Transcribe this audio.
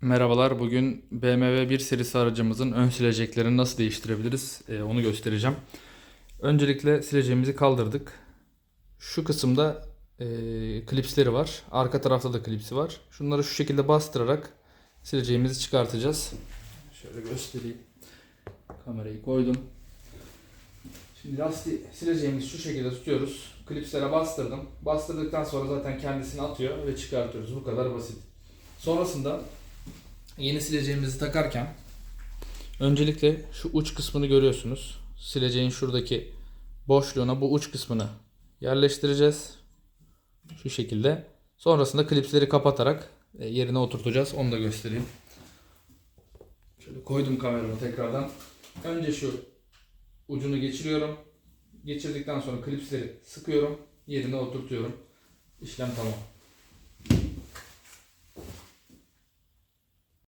Merhabalar. Bugün BMW 1 serisi aracımızın ön sileceklerini nasıl değiştirebiliriz Ee, onu göstereceğim. Öncelikle sileceğimizi kaldırdık. Şu kısımda e, klipsleri var. Arka tarafta da klipsi var. Şunları şu şekilde bastırarak sileceğimizi çıkartacağız. Şöyle göstereyim. Kamerayı koydum. Şimdi lastiği sileceğimizi şu şekilde tutuyoruz. Klipslere bastırdım. Bastırdıktan sonra zaten kendisini atıyor ve çıkartıyoruz. Bu kadar basit. Sonrasında yeni sileceğimizi takarken öncelikle şu uç kısmını görüyorsunuz. Sileceğin şuradaki boşluğuna bu uç kısmını yerleştireceğiz. Şu şekilde. Sonrasında klipsleri kapatarak e, yerine oturtacağız. Onu da göstereyim. Şöyle koydum kameramı tekrardan. Önce şu ucunu geçiriyorum. Geçirdikten sonra klipsleri sıkıyorum. Yerine oturtuyorum. İşlem tamam.